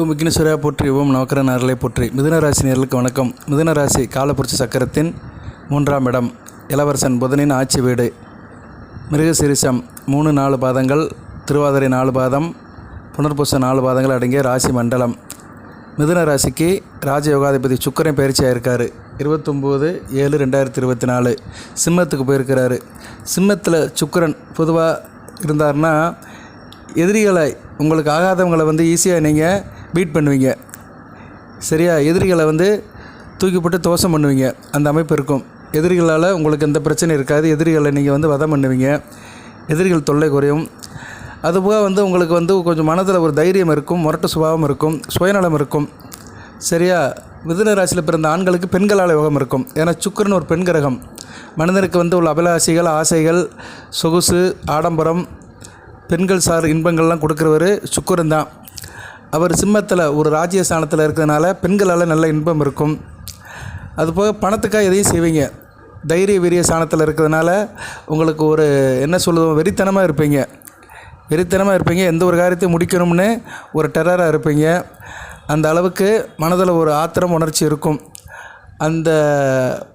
ஓம் விக்னேஸ்வரா போற்றி ஓம் நவக்கர நாரலை போற்றி. மிதுன நேர்களுக்கு வணக்கம். மிதுனராசி காலப்புரட்சி சக்கரத்தின் மூன்றாம் இடம் இளவரசன் புதனின் ஆட்சி வீடு. மிருகசிரிசம் மூணு நாலு பாதங்கள் திருவாதிரை நாலு பாதம் புனர்பூச நாலு பாதங்கள் அடங்கிய ராசி மண்டலம். மிதுன ராசிக்கு ராஜயோகாதிபதி சுக்கரன் பயிற்சியாக இருக்கார் இருபத்தொம்போது ஏழு ரெண்டாயிரத்தி இருபத்தி நாலு சிம்மத்துக்கு போயிருக்கிறாரு. சிம்மத்தில் சுக்கரன் பொதுவாக இருந்தாருன்னா எதிரிகளை உங்களுக்கு ஆகாதவங்களை வந்து ஈஸியாக நீங்கள் பீட் பண்ணுவீங்க. சரியா? எதிரிகளை வந்து தூக்கி போட்டு தோசம் பண்ணுவீங்க. அந்த அமைப்பு இருக்கும். எதிரிகளால் உங்களுக்கு எந்த பிரச்சனையும் இருக்காது. எதிரிகளை நீங்கள் வந்து வதம் பண்ணுவீங்க. எதிரிகள் தொல்லை குறையும். அதுபோக வந்து உங்களுக்கு வந்து கொஞ்சம் மனதில் ஒரு தைரியம் இருக்கும். முரட்டு சுபாவம் இருக்கும். சுயநலம் இருக்கும். சரியா? மிதுன ராசியில் பிறந்த ஆண்களுக்கு பெண்களால் யோகம் இருக்கும். ஏன்னா சுக்கரன் ஒரு பெண் கிரகம். மனிதனுக்கு வந்து உள்ள அபிலாஷைகள் ஆசைகள் சொகுசு ஆடம்பரம் பெண்கள் சார் இன்பங்கள்லாம் கொடுக்குறவர் சுக்கரன் தான். அவர் சிம்மத்தில் ஒரு ராஜ்ய ஸ்தானத்தில் இருக்கிறதுனால பெண்களால் நல்ல இன்பம் இருக்கும். அதுபோக பணத்துக்காக எதையும் செய்வீங்க. தைரிய வீரிய ஸ்தானத்தில் இருக்கிறதுனால உங்களுக்கு ஒரு என்ன சொல்லுவோம் வெறித்தனமாக இருப்பீங்க. வெறித்தனமாக இருப்பீங்க. எந்த ஒரு காரியத்தையும் முடிக்கணும்னு ஒரு டெரராக இருப்பீங்க. அந்த அளவுக்கு மனதில் ஒரு ஆத்திரம் உணர்ச்சி இருக்கும். அந்த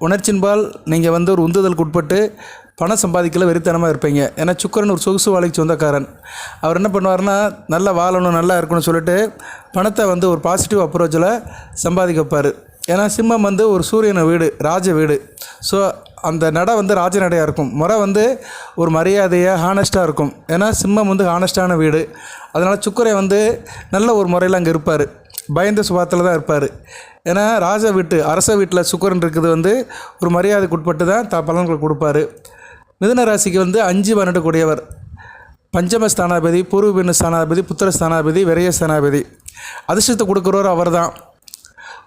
உணர்ச்சின்பால் நீங்கள் வந்து ஒரு உந்துதலுக்கு உட்பட்டு பணம் சம்பாதிக்கல வெறித்தனமாக இருப்பீங்க. ஏன்னா சுக்கரன் ஒரு சொகுசு வாழைக்கு சொந்தக்காரன். அவர் என்ன பண்ணுவார்னா நல்லா வாழணும் நல்லா இருக்கணும்னு சொல்லிட்டு பணத்தை வந்து ஒரு பாசிட்டிவ் அப்ரோச்சில் சம்பாதிக்க வைப்பார். ஏன்னா சிம்மம் வந்து ஒரு சூரியன வீடு ராஜ வீடு. ஸோ அந்த நடை வந்து ராஜ நடையாக இருக்கும். முறை வந்து ஒரு மரியாதையாக ஹானஸ்ட்டாக இருக்கும். ஏன்னா சிம்மம் வந்து ஹானஸ்ட்டான வீடு. அதனால் சுக்கரை வந்து நல்ல ஒரு முறையில் அங்கே இருப்பார். பயந்த சுபாத்தில் தான் இருப்பார். ஏன்னா ராஜ வீட்டு அரச வீட்டில் சுக்கரன் இருக்குது வந்து ஒரு மரியாதைக்கு உட்பட்டு தான் த பலன்கள் கொடுப்பாரு. மிதுன ராசிக்கு வந்து அஞ்சு பன்னெண்டு கூடியவர். பஞ்சம ஸ்தானாபதி பூர்வ பின்ன ஸ்தானாபதி புத்திர ஸ்தானாபதி விரைய ஸ்தானாபதி. அதிர்ஷ்டத்தை கொடுக்குறவர் அவர் தான்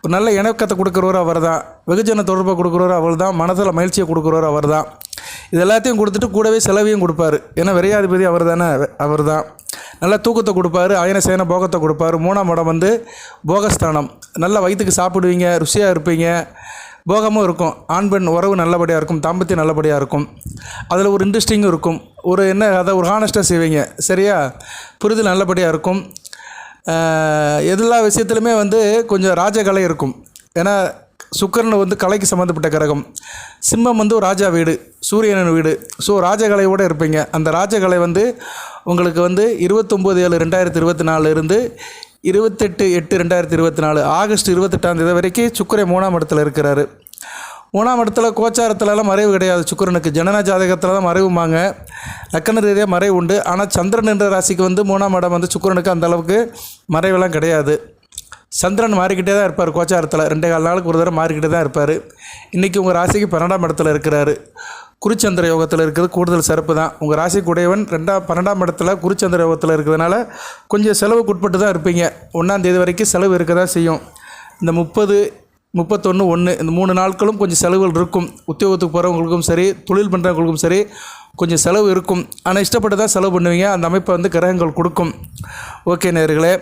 ஒரு நல்ல இணக்கத்தை கொடுக்குறவர் அவர் தான் வெகுஜன தொடர்பை கொடுக்குறவர் அவர் தான் மனதில் மகிழ்ச்சியை கொடுக்குறவர் அவர் தான் இது எல்லாத்தையும் கொடுத்துட்டு கூடவே செலவையும் கொடுப்பாரு. ஏன்னா விரையாதிபதி அவர் தானே அவர் தான் நல்ல தூக்கத்தை கொடுப்பாரு. அயன சேன போகத்தை கொடுப்பாரு. மூணாம் இடம் வந்து போகஸ்தானம். நல்ல வயிற்றுக்கு சாப்பிடுவீங்க ருசியாக இருப்பீங்க. போகமும் இருக்கும். ஆண் பெண் உறவு நல்லபடியாக இருக்கும் தாம்பத்தியம் நல்லபடியாக இருக்கும். அதில் ஒரு இன்ட்ரெஸ்டிங்கும் இருக்கும். ஒரு என்ன அதை ஒரு ஹானஸ்ட்டாக செய்வீங்க. சரியா? புரிதல் நல்லபடியாக இருக்கும். எல்லா விஷயத்துலையுமே வந்து கொஞ்சம் ராஜகலை இருக்கும். ஏன்னா சுக்கரன் வந்து கலைக்கு சம்மந்தப்பட்ட கிரகம். சிம்மம் வந்து ஒரு ராஜா வீடு சூரியனின் வீடு. ஸோ ராஜகலையோடு இருப்பீங்க. அந்த ராஜகலை வந்து உங்களுக்கு வந்து இருபத்தொம்போது ஏழு ரெண்டாயிரத்தி இருபத்தி நாலுலேருந்து இருபத்தெட்டு எட்டு ரெண்டாயிரத்தி இருபத்தி நாலு ஆகஸ்ட் இருபத்தெட்டாம் தேதி வரைக்கும் சுக்கரை மூணாம் இடத்துல இருக்கிறாரு. மூணாம் இடத்துல கோச்சாரத்துலலாம் மறைவு கிடையாது. சுக்கரனுக்கு ஜனன ஜாதகத்தில் தான் மறைவுமாங்க லக்கண ரீதியாக மறைவு உண்டு. ஆனால் சந்திரன் என்ற ராசிக்கு வந்து மூணாம் இடம் வந்து சுக்கரனுக்கு அந்தளவுக்கு மறைவெல்லாம் கிடையாது. சந்திரன் மாறிக்கிட்டே தான் இருப்பார் கோச்சாரத்தில். ரெண்டே கால் நாளுக்கு ஒரு தடவை மாறிக்கிட்டே தான் இருப்பார். இன்றைக்கி உங்கள் ராசிக்கு பன்னெண்டாம் இடத்துல இருக்கிறாரு. குருச்சந்திர யோகத்தில் இருக்கிறது கூடுதல் சிறப்பு தான். உங்கள் ராசி குடையவன் ரெண்டாம் பன்னெண்டாம் இடத்துல குருச்சந்திர யோகத்தில் இருக்கிறதுனால கொஞ்சம் செலவுக்குட்பட்டு தான் இருப்பீங்க. ஒன்றாந்தேதி வரைக்கும் செலவு இருக்க தான் செய்யும். இந்த முப்பது முப்பத்தொன்று ஒன்று இந்த மூணு நாட்களும் கொஞ்சம் செலவுகள் இருக்கும். உத்தியோகத்துக்கு போகிறவங்களுக்கும் சரி தொழில் பண்ணுறவங்களுக்கும் சரி கொஞ்சம் செலவு இருக்கும். ஆனால் இஷ்டப்பட்டு தான் செலவு பண்ணுவீங்க. அந்த அமைப்பை வந்து கிரகங்கள் கொடுக்கும். ஓகே நேர்களே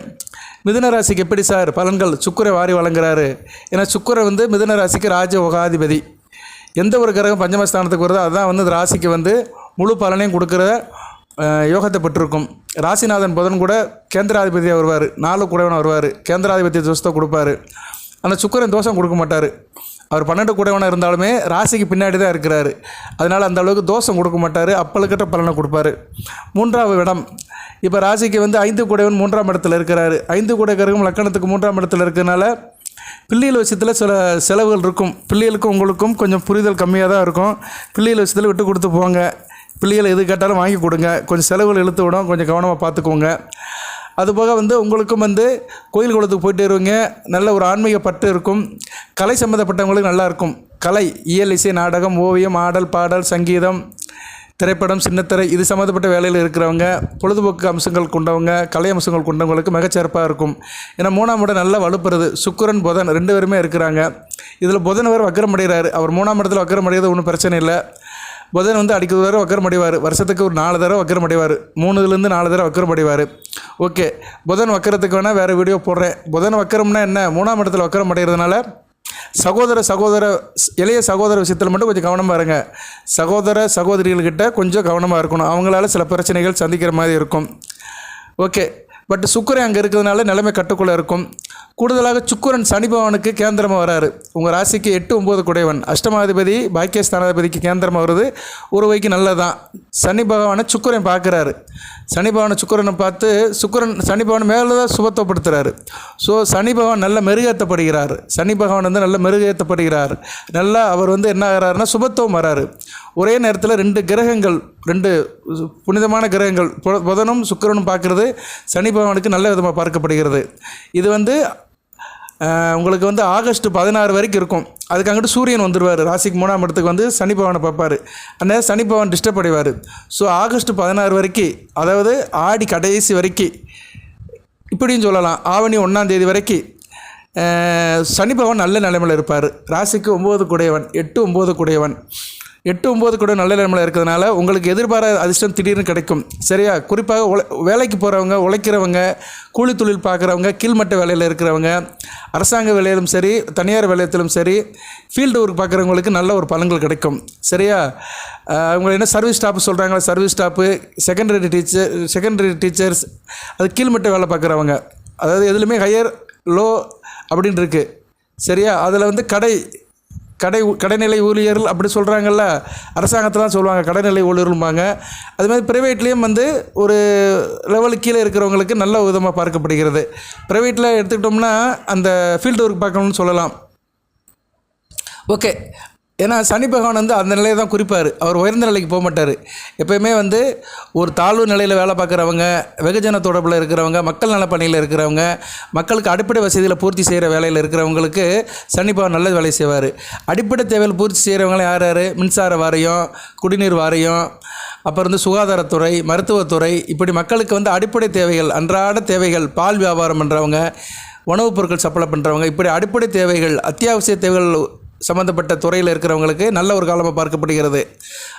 மிதுன ராசிக்கு எப்படி சார்? பலன்கள் சுக்கரை வாரி வழங்குறாரு. ஏன்னா சுக்கரை வந்து மிதுன ராசிக்கு ராஜ உகாதிபதி. எந்த ஒரு கிரகம் பஞ்சமஸ்தானத்துக்கு வருதோ அதுதான் வந்து ராசிக்கு வந்து முழு பலனையும் கொடுக்குற யோகத்தை பெற்றிருக்கும். ராசிநாதன் புதன் கூட கேந்திராதிபதியாக வருவார். நாலு கூடவனாக வருவார். கேந்திராதிபதி தோஷத்தை கொடுப்பாரு. அந்த சுக்கரன் தோஷம் கொடுக்க மாட்டார். அவர் பன்னெண்டு கூடவனாக இருந்தாலுமே ராசிக்கு பின்னாடி தான் இருக்கிறாரு. அதனால் அந்த அளவுக்கு தோஷம் கொடுக்க மாட்டார். அப்பளுக்கிட்ட பலனை கொடுப்பாரு. மூன்றாவது இடம். இப்போ ராசிக்கு வந்து ஐந்து கூடவன் மூன்றாம் இடத்துல இருக்கிறாரு. ஐந்து கூட கிரகம் லக்கணத்துக்கு மூன்றாம் இடத்துல இருக்கிறனால பிள்ளைகள் விஷயத்தில் சில செலவுகள் இருக்கும். பிள்ளைகளுக்கும் உங்களுக்கும் கொஞ்சம் புரிதல் கம்மியாக தான் இருக்கும். பிள்ளைகள் விஷயத்தில் விட்டு கொடுத்து போங்க. பிள்ளைகள் எது கேட்டாலும் வாங்கி கொடுங்க. கொஞ்சம் செலவுகள் இழுத்து விடும். கொஞ்சம் கவனமாக பார்த்துக்கோங்க. அதுபோக வந்து உங்களுக்கும் வந்து கோயில் குளத்துக்கு போயிட்டு வருவீங்க நல்ல ஒரு ஆன்மீக பட்டு இருக்கும். கலை சம்மந்தப்பட்டவங்களுக்கு நல்லாயிருக்கும் கலை இயல் இசை நாடகம் ஓவியம் ஆடல் பாடல் சங்கீதம். திரைப்படம் சின்னத்திரை இது சம்மந்தப்பட்ட வேலையில் இருக்கிறவங்க பொழுதுபோக்கு அம்சங்கள் கொண்டவங்க கலை அம்சங்கள் கொண்டவங்களுக்கு மிகச்சிறப்பாக இருக்கும். ஏன்னா மூணாம் இடம் நல்லா வலுப்புறது. சுக்கரன் புதன் ரெண்டு பேருமே இருக்கிறாங்க. இதில் புதன் வேறு வக்கரம் அடைகிறாரு. அவர் மூணாம் இடத்துல வக்கரம் அடைகிறது ஒன்றும் பிரச்சனை இல்லை. புதன் வந்து அடிக்கிறது வரை வக்கரம் அடைவார். வருஷத்துக்கு ஒரு நாலு தடவை வக்கரம் அடைவார். மூணுலேருந்து நாலு தடவை வக்கரம் அடைவார். ஓகே. புதன் வக்கரத்துக்கு வேணால் வேறு வீடியோ போடுறேன். புதன் வக்கரம்னா என்ன? மூணாம் இடத்துல வக்கரம் அடைகிறதுனால சகோதர சகோதர இளைய சகோதர விஷயத்தில் மட்டும் கொஞ்சம் கவனமாக இருங்க. சகோதர சகோதரிகள்கிட்ட கொஞ்சம் கவனமாக இருக்கணும். அவங்களால சில பிரச்சனைகள் சந்திக்கிற மாதிரி இருக்கும். ஓகே பட் சுக்கரன் அங்கே இருக்கிறதுனால நிலைமை கட்டுக்குள்ளே இருக்கும். கூடுதலாக சுக்கரன் சனிபவனுக்கு கேந்திரமாக வராரு. உங்கள் ராசிக்கு எட்டு ஒம்பது குடைவன். அஷ்டமாதிபதி பாக்கியஸ்தானாதிபதிக்கு கேந்திரமாக வருது. ஒரு வைக்கு நல்லதான் சனி பகவானை சுக்கரன் பார்க்குறாரு. சனி பகவானை சுக்கிரனை பார்த்து சுக்கிரன் சனி பகவான் மேலே தான் சுபத்துவப்படுத்துகிறாரு ஸோ சனி பகவான் நல்ல மெருகேற்றப்படுகிறார் சனி பகவான் வந்து நல்ல மெருகேற்றப்படுகிறார் நல்லா அவர் வந்து என்ன ஆகிறாருன்னா சுபத்துவம் வராரு. ஒரே நேரத்தில் ரெண்டு கிரகங்கள் ரெண்டு புனிதமான கிரகங்கள் புத- புதனும் சுக்கிரனும் பார்க்குறது சனி பகவானுக்கு நல்ல விதமாக பார்க்கப்படுகிறது. இது வந்து உங்களுக்கு வந்து ஆகஸ்ட் பதினாறு வரைக்கும் இருக்கும். அதுக்கு அங்கிட்டு சூரியன் வந்துடுவார் ராசிக்கு மூணாம் இடத்துக்கு வந்து சனி பகவானை பார்ப்பார். அந்த சனி பகவான் டிஸ்டர்ப் அடைவார் ஸோ ஆகஸ்ட் பதினாறு வரைக்கும் அதாவது ஆடி கடைசி வரைக்கும் இப்படியும் சொல்லலாம். ஆவணி ஒன்றாம் தேதி வரைக்கும் சனி பகவான் நல்ல நிலைமையில் இருப்பார். ராசிக்கு ஒம்பது குடையவன் எட்டு ஒம்பது குடையவன். எட்டு ஒம்பது கூட நல்ல நிலைமையில் இருக்கிறதுனால உங்களுக்கு எதிர்பாராத அதிர்ஷ்டம் திடீர்னு கிடைக்கும். சரியா? குறிப்பாக உழை வேலைக்கு போகிறவங்க உழைக்கிறவங்க கூலி தொழில் பார்க்குறவங்க கீழ்மட்ட வேலையில் இருக்கிறவங்க அரசாங்க வேலையிலும் சரி தனியார் வேலையத்திலும் சரி ஃபீல்டு ஒர்க் பார்க்குறவங்களுக்கு நல்ல ஒரு பலன்கள் கிடைக்கும். சரியா? அவங்க என்ன சர்வீஸ் ஸ்டாஃப் சொல்கிறாங்களா service staff secondary teacher secondary teachers அது கீழ்மட்ட வேலை பார்க்குறவங்க. அதாவது எதுலேயுமே ஹையர் லோ அப்படின்னு இருக்குது சரியா? அதில் வந்து கடை கடை கடைநிலை ஊழியர்கள் அப்படி சொல்கிறாங்கல்ல அரசாங்கத்தில் சொல்லுவாங்க கடைநிலை ஊழியர்கள்பாங்க அது மாதிரி ப்ரைவேட்லேயும் வந்து ஒரு லெவலுக்கு கீழே இருக்கிறவங்களுக்கு நல்ல விதமாக பார்க்கப்படுகிறது. ப்ரைவேட்டில் எடுத்துக்கிட்டோம்னா அந்த ஃபீல்டு ஒர்க் பார்க்கணும்னு சொல்லலாம். ஓகே ஏன்னா சனி பகவான் வந்து அந்த நிலையை தான் குறிப்பார். அவர் உயர்ந்த நிலைக்கு போக மாட்டார். எப்பயுமே வந்து ஒரு தாழ்வு நிலையில் வேலை பார்க்குறவங்க வெகுஜன தொடர்பில் இருக்கிறவங்க மக்கள் நலப்பணியில் இருக்கிறவங்க மக்களுக்கு அடிப்படை வசதியில் பூர்த்தி செய்கிற வேலையில் இருக்கிறவங்களுக்கு சனி பகவான் நல்ல வேலை செய்வார். அடிப்படை தேவைகள் பூர்த்தி செய்கிறவங்க யார் யார்? மின்சார வாரியம் குடிநீர் வாரியம் அப்புறம் வந்து சுகாதாரத்துறை மருத்துவத்துறை இப்படி மக்களுக்கு வந்து அடிப்படை தேவைகள் அன்றாட தேவைகள் பால் வியாபாரம் பண்ணுறவங்க உணவுப் பொருட்கள் சப்ளை பண்ணுறவங்க இப்படி அடிப்படை தேவைகள் அத்தியாவசிய தேவைகள் சம்மந்தப்பட்ட துறையில் இருக்கிறவங்களுக்கு நல்ல ஒரு காலமாக பார்க்கப்படுகிறது.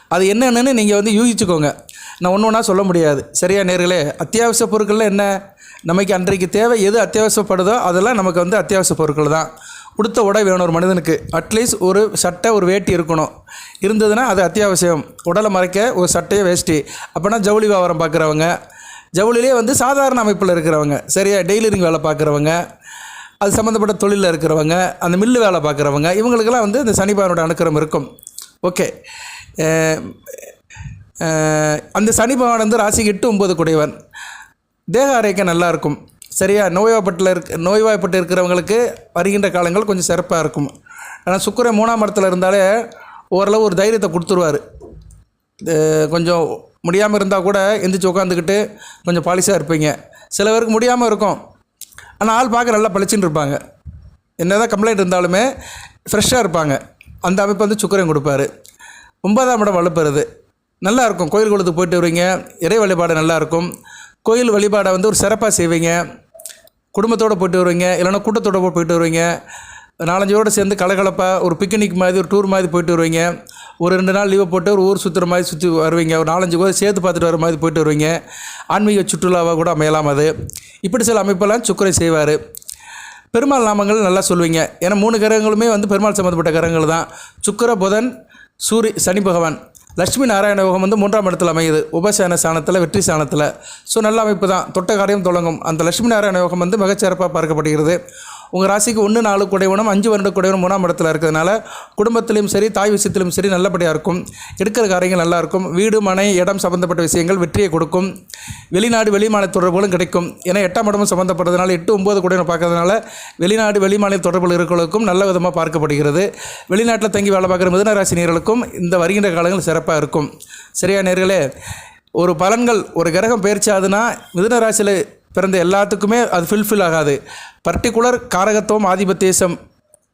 அது என்னென்னு நீங்கள் வந்து யூகிச்சுக்கோங்க. நான் ஒன்று ஒன்றா சொல்ல முடியாது. சரியா நேர்களே அத்தியாவசிய பொருட்களில் என்ன? நமக்கு அன்றைக்கு தேவை எது அத்தியாவசியப்படுதோ அதெல்லாம் நமக்கு வந்து அத்தியாவசிய பொருட்கள் தான். உடுத்த உடை வேணும் ஒரு மனிதனுக்கு. அட்லீஸ்ட் ஒரு சட்டை ஒரு வேட்டி இருக்கணும். இருந்ததுன்னா அது அத்தியாவசியம். உடலை மறைக்க ஒரு சட்டையை வேஷ்டி. அப்போனா ஜவுளி வியாபாரம் பார்க்குறவங்க. ஜவுளிலே வந்து சாதாரண அமைப்பில் இருக்கிறவங்க. சரியா டெய்லரிங் வேலை பார்க்குறவங்க. அது சம்மந்தப்பட்ட தொழிலில் இருக்கிறவங்க அந்த மில்லு வேலை பார்க்குறவங்க இவங்களுக்கெல்லாம் வந்து இந்த சனிபாவனோட அனுக்கிரம் இருக்கும். ஓகே அந்த சனி வந்து ராசிக்கு எட்டு ஒம்பது குடைவன் தேக ஆரோக்கியம் நல்லாயிருக்கும் சரியா? நோய்வாய்ப்பட்டில் இருக்க நோய்வாய்ப்பட்டு இருக்கிறவங்களுக்கு வருகின்ற காலங்கள் கொஞ்சம் சிறப்பாக இருக்கும். ஆனால் சுக்கரன் மூணாம் இடத்துல இருந்தாலே ஓரளவு ஒரு தைரியத்தை கொடுத்துருவார். கொஞ்சம் முடியாமல் இருந்தால் கூட எந்திரிச்சு உட்காந்துக்கிட்டு கொஞ்சம் பாலிசாக இருப்பீங்க. சில பேருக்கு முடியாமல் இருக்கும். ஆனால் ஆள் பார்க்க நல்லா பளிச்சுன்னு இருப்பாங்க. என்ன தான் கம்ப்ளைண்ட் இருந்தாலுமே ஃப்ரெஷ்ஷாக இருப்பாங்க. அந்த அமைப்பு வந்து சுக்கரம் கொடுப்பாரு. ஒன்பதாம் இடம் வலுப்பெறுது. நல்லாயிருக்கும் கோயில் குளத்துக்கு போயிட்டு வருவீங்க. இறை வழிபாடு நல்லாயிருக்கும் கோயில் வழிபாடை வந்து ஒரு சிறப்பாக செய்வீங்க. குடும்பத்தோடு போயிட்டு வருவீங்க. இல்லைன்னா கூட்டத்தோடு போயிட்டு வருவீங்க. நாலஞ்சோடு சேர்ந்து கலகலப்பாக ஒரு பிக்னிக் மாதிரி ஒரு டூர் மாதிரி போயிட்டு வருவீங்க. ஒரு ரெண்டு நாள் லீவை போட்டு ஒரு ஊர் சுற்றுற மாதிரி சுற்றி வருவீங்க. ஒரு நாலஞ்சு கோயில் சேர்த்து பார்த்துட்டு வர மாதிரி போயிட்டு வருவீங்க. ஆன்மீக சுற்றுலாவாக கூட அமையலாம் அது. இப்படி சில அமைப்பெல்லாம் சுக்கரை செய்வார். பெருமாள் நாமங்கள் நல்லா சொல்லுவீங்க. ஏன்னா மூணு கிரகங்களுமே வந்து பெருமாள் சம்மந்தப்பட்ட கிரகங்கள் தான். சுக்கர புதன் சூரி சனி பகவான். லட்சுமி நாராயண யோகம் வந்து மூன்றாம் இடத்துல அமையுது. உபசேன சாணத்தில் வெற்றி சாணத்தில் ஸோ நல்ல அமைப்பு தான். தொட்ட காரியம் தொடங்கும். அந்த லட்சுமி நாராயண யோகம் வந்து மிகச்சிறப்பாக பார்க்கப்படுகிறது. உங்கள் ராசிக்கு ஒன்று நாலு குடைவனம் அஞ்சு வருட குடைவனம் மூணாம் இடத்துல இருக்கிறதுனால குடும்பத்திலையும் சரி தாய் விஷயத்திலும் சரி நல்லபடியாக இருக்கும். எடுக்கிற காரியங்கள் நல்லாயிருக்கும் வீடு மனை இடம் சம்மந்தப்பட்ட விஷயங்கள் வெற்றியை கொடுக்கும். வெளிநாடு வெளிமாநில தொடர்புகளும் கிடைக்கும். ஏன்னா எட்டாம் இடமும் சம்மந்தப்படுறதுனால எட்டு ஒம்பது குடைவனம் பார்க்கறதுனால வெளிநாடு வெளிமாநில தொடர்புகள் இருக்கிறவங்களுக்கும் நல்ல விதமாக பார்க்கப்படுகிறது. வெளிநாட்டில் தங்கி வேலை பார்க்குற மிதனராசி நேர்களுக்கும் இந்த வருகின்ற காலங்கள் சிறப்பாக இருக்கும். சரியா நேர்களே ஒரு பலன்கள் ஒரு கிரகம் பயிற்சி ஆகுதுன்னா மிதுன ராசியில் பிறந்த எல்லாத்துக்குமே அது ஃபில்ஃபில் ஆகாது. பர்டிகுலர் காரகத்துவம் ஆதிபத்தியசம்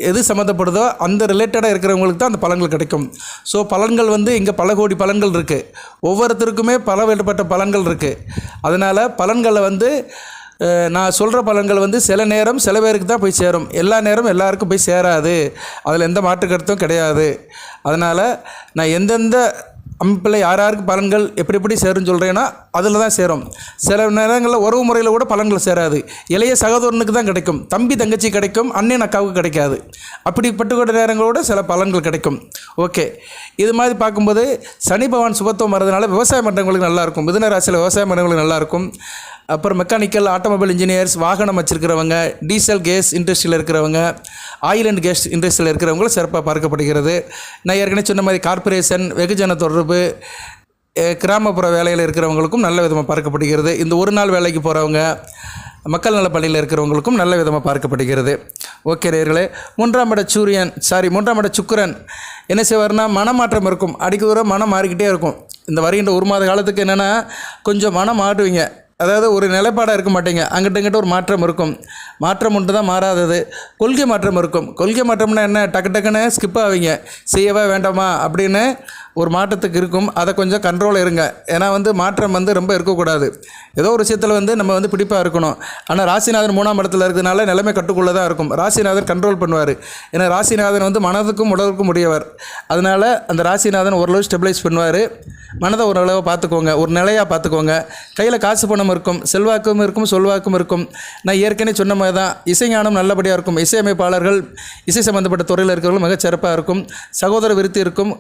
எது சம்மந்தப்படுதோ அந்த ரிலேட்டடாக இருக்கிறவங்களுக்கு தான் அந்த பலன்கள் கிடைக்கும். ஸோ பலன்கள் வந்து இங்கே பல கோடி பலன்கள் இருக்குது ஒவ்வொருத்தருக்குமே பல வேறுபட்ட பலன்கள் இருக்குது அதனால் பலன்களை வந்து நான் சொல்கிற பலன்கள் வந்து சில நேரம் சில பேருக்கு தான் போய் சேரும். எல்லா நேரம் எல்லாருக்கும் போய் சேராது. அதில் எந்த மாற்று கருத்தும் கிடையாது. அதனால் நான் எந்தெந்த அமைப்பில் யார் யாருக்கு பலன்கள் எப்படி எப்படி சேரும்னு சொல்கிறேன்னா அதில் தான் சேரும். சில நேரங்களில் உறவு முறையில் கூட பலன்கள் சேராது. இளைய சகோதரனுக்கு தான் கிடைக்கும். தம்பி தங்கச்சி கிடைக்கும் அண்ணன் அக்காவுக்கு கிடைக்காது. அப்படிப்பட்ட நேரங்களோட சில பலன்கள் கிடைக்கும். ஓகே. இது மாதிரி பார்க்கும்போது சனி பகவான் சுபத்துவம் வரதுனால விவசாய மன்றங்களுக்கு நல்லாயிருக்கும் மிதுன ராசியில் விவசாய மன்றங்களுக்கு நல்லாயிருக்கும் அப்புறம் மெக்கானிக்கல் ஆட்டோமொபைல் இன்ஜினியர்ஸ் வாகனம் வச்சிருக்கிறவங்க டீசல் கேஸ் இண்டஸ்ட்ரியில் இருக்கிறவங்க ஆயில் அண்ட் கேஸ் இண்டஸ்ட்ரியில் இருக்கிறவங்களும் சிறப்பாக பார்க்கப்படுகிறது. நான் ஏற்கனவே சொன்ன மாதிரி கார்ப்பரேஷன் வெகுஜன தொடர்பு கிராமப்புற வேலையில் இருக்கிறவங்களுக்கும் நல்ல விதமாக பார்க்கப்படுகிறது. இந்த ஒரு நாள் வேலைக்கு போகிறவங்க மக்கள் நல பள்ளியில் இருக்கிறவங்களுக்கும் நல்ல விதமாக பார்க்கப்படுகிறது. ஓகே நேர்களே மூன்றாம் இட சூரியன் சாரி மூன்றாம் இட சுக்கரன் என்ன செய்வார்னா மனமாற்றம் இருக்கும். அடிக்க தூரம் மனம் மாறிக்கிட்டே இருக்கும். இந்த வருகின்ற ஒரு மாத காலத்துக்கு என்னென்னா கொஞ்சம் மனம் மாறுவீங்க. அதாவது ஒரு நிலைப்பாடாக இருக்க மாட்டீங்க. அங்கிட்ட இங்கிட்ட ஒரு மாற்றம் இருக்கும். மாற்றம் ஒன்று தான் மாறாதது. கொள்கை மாற்றம் இருக்கும். கொள்கை மாற்றம்னா என்ன? டக்கு டக்குன்னு ஸ்கிப் ஆவீங்க. செய்யவா வேண்டாமா? அப்படின்னு ஒரு மாற்றத்துக்கு இருக்கும். அதை கொஞ்சம் கண்ட்ரோல் இருங்க. ஏன்னா வந்து மாற்றம் வந்து ரொம்ப இருக்கக்கூடாது. ஏதோ ஒரு விஷயத்தில் வந்து நம்ம வந்து பிடிப்பாக இருக்கணும். ஆனால் ராசிநாதன் மூணாம் இடத்துல இருக்கிறதுனால நிலைமை கட்டுக்குள்ளே தான் இருக்கும். ராசிநாதன் கண்ட்ரோல் பண்ணுவார். ஏன்னா ராசிநாதன் வந்து மனதுக்கும் உடலுக்கும் உடையவர். அதனால் அந்த ராசிநாதன் ஓரளவு ஸ்டெபிளைஸ் பண்ணுவார். மனதை ஓரளவு பார்த்துக்கோங்க. ஒரு நிலையாக பார்த்துக்கோங்க. கையில் காசு பணம் இருக்கும். செல்வாக்கும் இருக்கும் சொல்வாக்கும் இருக்கும். நான் ஏற்கனவே சொன்ன மாதிரி தான் இசைஞானம் நல்லபடியாக இருக்கும். இசையமைப்பாளர்கள் இசை சம்மந்தப்பட்ட துறையில் இருக்கிறவர்கள் மிகச் சிறப்பாக இருக்கும். சகோதர விருத்தி இருக்கும்.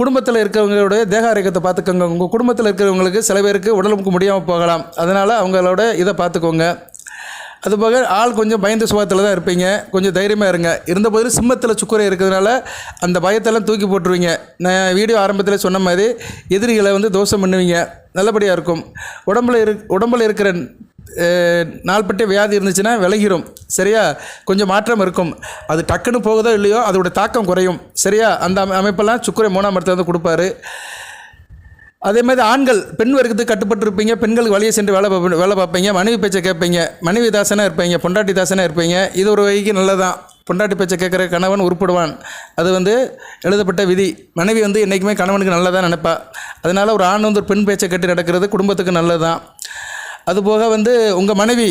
குடும்பத்தில் இருக்கிறவங்களுடைய தேக ஆரோக்கியத்தை பார்த்துக்கோங்க. உங்கள் குடும்பத்தில் இருக்கிறவங்களுக்கு சில பேருக்கு உடலுக்கு முடியாமல் போகலாம். அதனால் அவங்களோட இதை பார்த்துக்கோங்க. அதுபோக ஆள் கொஞ்சம் பயந்த சுபாவத்தில் தான் இருப்பீங்க. கொஞ்சம் தைரியமாக இருங்க. இருந்தபோது சிம்மத்தில் சுக்குரை இருக்கிறதுனால அந்த பயத்தெல்லாம் தூக்கி போட்டுருவீங்க. நான் வீடியோ ஆரம்பத்தில் சொன்ன மாதிரி எதிரிகளை வந்து தோஷம் பண்ணுவீங்க. நல்லபடியாக இருக்கும். உடம்புல இரு உடம்புல இருக்கிற நாள்பட்ட வியாதி இருந்துச்சுன்னா விலகிரும். சரியா? கொஞ்சம் மாற்றம் இருக்கும். அது டக்குன்னு போகுதோ இல்லையோ அதோட தாக்கம் குறையும். சரியா? அந்த அமைப்பெல்லாம் சுக்கரை மூணாம் இடத்துல வந்து கொடுப்பாரு. அதே மாதிரி ஆண்கள் பெண் வர்க்கத்துக்கு கட்டுப்பட்டு இருப்பீங்க பெண்களுக்கு வழியை சென்று வேலை பார்ப்ப வேலை பார்ப்பீங்க மனைவி பேச்சை கேட்பீங்க. மனைவி தாசனாக இருப்பீங்க. பொண்டாட்டி தாசனாக இருப்பீங்க. இது ஒரு வகைக்கு நல்லதான் பொண்டாட்டி பேச்சை கேட்குற கணவன் உருப்படுவான். அது வந்து எழுதப்பட்ட விதி. மனைவி வந்து என்றைக்குமே கணவனுக்கு நல்லதாக நினைப்பா. அதனால் ஒரு ஆண் வந்து ஒரு பெண் பேச்சை கேட்டு நடக்கிறது குடும்பத்துக்கு நல்லது தான் அதுபோக வந்து உங்கள் மனைவி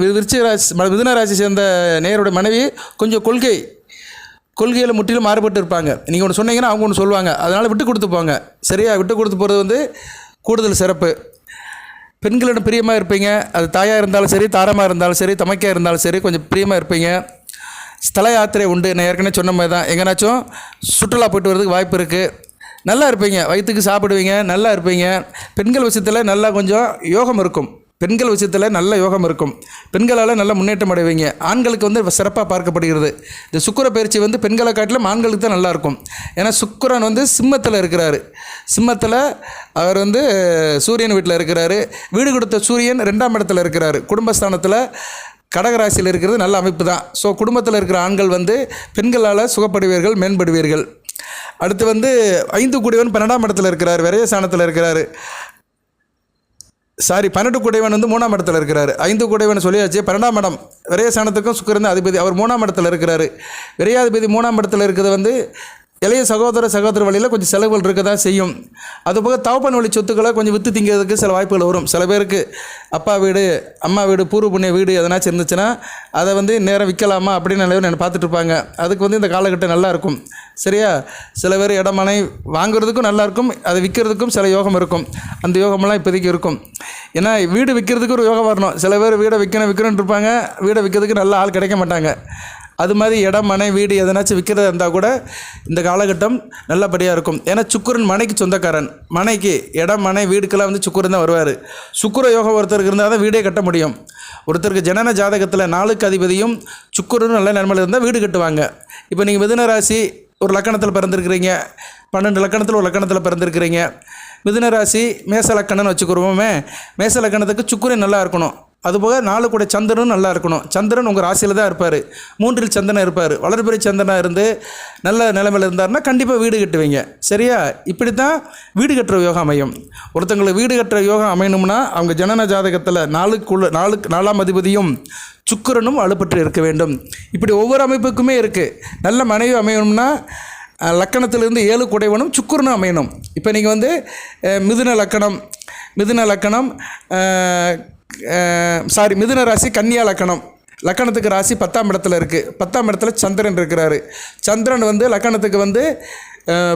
விருச்சிகராசி விருச்சிக மிதுன ராசி சேர்ந்த நேயருடைய மனைவி கொஞ்சம் கொள்கை கொள்கையில் முற்றிலும் மாறுபட்டு இருப்பாங்க. நீங்கள் ஒன்று சொன்னீங்கன்னா அவங்க ஒன்று சொல்லுவாங்க. அதனால் விட்டு கொடுத்து போங்க. சரியா? விட்டு கொடுத்து போகிறது வந்து கூடுதல் சிறப்பு. பெண்களிடம் பிரியமாக இருப்பீங்க. அது தாயாக இருந்தாலும் சரி தாரமாக இருந்தாலும் சரி தமைக்காக இருந்தாலும் சரி கொஞ்சம் பிரியமாக இருப்பீங்க. ஸ்தல யாத்திரை உண்டு. நான் ஏற்கனவே சொன்ன மாதிரி தான். எங்கேனாச்சும் சுற்றுலா போயிட்டு வரதுக்கு வாய்ப்பு இருக்குது நல்லா இருப்பீங்க. வயிற்றுக்கு சாப்பிடுவீங்க. நல்லா இருப்பீங்க. பெண்கள் விஷயத்தில் நல்லா கொஞ்சம் யோகம் இருக்கும். பெண்கள் விஷயத்தில் நல்ல யோகம் இருக்கும். பெண்களால் நல்ல முன்னேற்றம் அடைவீங்க. ஆண்களுக்கு வந்து சிறப்பாக பார்க்கப்படுகிறது. இந்த சுக்கர பயிற்சி வந்து பெண்களை காட்டிலும் ஆண்களுக்கு தான் நல்லா இருக்கும். ஏன்னா சுக்கரன் வந்து சிம்மத்தில் இருக்கிறாரு. சிம்மத்தில் அவர் வந்து சூரியன் வீட்டில் இருக்கிறாரு. வீடு கொடுத்த சூரியன் ரெண்டாம் இடத்துல இருக்கிறாரு. குடும்பஸ்தானத்தில் கடகராசியில் இருக்கிறது நல்ல அமைப்பு தான். ஸோ குடும்பத்தில் இருக்கிற ஆண்கள் வந்து பெண்களால் சுகப்படுவீர்கள் மேம்படுவீர்கள். அடுத்து வந்து ஐந்து கூடியவன் பன்னெண்டாம் இடத்துல இருக்கிறார். விரயசானத்தில் இருக்கிறாரு. சாரி பன்னெண்டு குடைவன் வந்து மூணாம் இடத்துல இருக்கிறாரு. ஐந்து குடைவன் சொல்லியாச்சு பன்னெண்டாம் இடம் விரயசானத்துக்கும் சுக்கிரன் தான் அதிபதி அவர் மூணாம் இடத்துல இருக்கிறாரு. விரையாதிபதி மூணாம் இடத்துல இருக்கிறது வந்து இளைய சகோதர சகோதர வழியில் கொஞ்சம் செலவுகள் இருக்க தான் செய்யும் அதுபோக தவப்பன் வழி சொத்துக்களை கொஞ்சம் விற்று திங்கிறதுக்கு சில வாய்ப்புகள் வரும். சில பேருக்கு அப்பா வீடு அம்மா வீடு பூர்வ புண்ணிய வீடு எதனாச்சும் இருந்துச்சுன்னா அதை வந்து நேரம் விற்கலாமா அப்படின்னு நிறைய பார்த்துட்டு இருப்பாங்க. அதுக்கு வந்து இந்த காலகட்டம் நல்லாயிருக்கும் சரியா? சில பேர் இடமனை வாங்குறதுக்கும் நல்லாயிருக்கும் அதை விற்கிறதுக்கும் சில யோகம் இருக்கும். அந்த யோகமெல்லாம் இப்போதைக்கு இருக்கும். ஏன்னா வீடு விற்கிறதுக்கு ஒரு யோகம் வரணும். சில பேர் வீடை விற்கணும் விற்கணும்னு இருப்பாங்க. வீடை விற்கிறதுக்கு நல்ல ஆள் கிடைக்க மாட்டாங்க. அது மாதிரி இடம் மனை வீடு எதனாச்சும் விற்கிறதா இருந்தால் கூட இந்த காலகட்டம் நல்லபடியாக இருக்கும். ஏன்னா சுக்குரன் மனைக்கு சொந்தக்காரன். மனைக்கு இடம் மனை வீடுக்கெல்லாம் வந்து சுக்குரன் தான் வருவார். சுக்குர யோகம் ஒருத்தருக்கு இருந்தால் தான் வீடே கட்ட முடியும். ஒருத்தருக்கு ஜனன ஜாதகத்தில் நாளுக்கு அதிபதியும் சுக்குரனும் நல்ல நிலைமையில் இருந்தால் வீடு கட்டுவாங்க. இப்போ நீங்கள் மிதுன ராசி ஒரு லக்கணத்தில் பிறந்திருக்கிறீங்க. பன்னெண்டு லக்கணத்தில் ஒரு லக்கணத்தில் பிறந்திருக்கிறீங்க. மிதுன ராசி மேச லக்கணம்னு வச்சுக்கிறோமே மேச லக்கணத்துக்கு சுக்குரன் நல்லா இருக்கணும். அதுபோக நாலு கூட சந்திரனும் நல்லா இருக்கணும். சந்திரன் உங்கள் ராசியில் தான் இருப்பார். மூன்றில் சந்திரன் இருப்பார். வளர்பிறை சந்திரனாக இருந்து நல்ல நிலைமையில் இருந்தாருன்னா கண்டிப்பாக வீடு கட்டுவீங்க. சரியா? இப்படி தான் வீடு கட்டுற யோகம் அமையும். ஒருத்தங்களுக்கு வீடு கட்டுற யோகம் அமையணும்னா அவங்க ஜனன ஜாதகத்தில் நாளுக்குள்ள நாளுக்கு நாலாம் அதிபதியும் சுக்கரனும் அழுப்பற்று இருக்க வேண்டும். இப்படி ஒவ்வொரு அமைப்புக்குமே இருக்குது நல்ல மனைவி அமையணும்னா லக்கணத்திலிருந்து ஏழு குடைவனும் சுக்கிரனும் அமையணும். இப்போ நீங்கள் வந்து மிதுன லக்கணம் மிதுன லக்கணம் சாரி மிதுன ராசி கன்னியா லக்கணம். லக்கணத்துக்கு ராசி பத்தாம் இடத்துல இருக்குது பத்தாம் இடத்துல சந்திரன் இருக்கிறாரு. சந்திரன் வந்து லக்கணத்துக்கு வந்து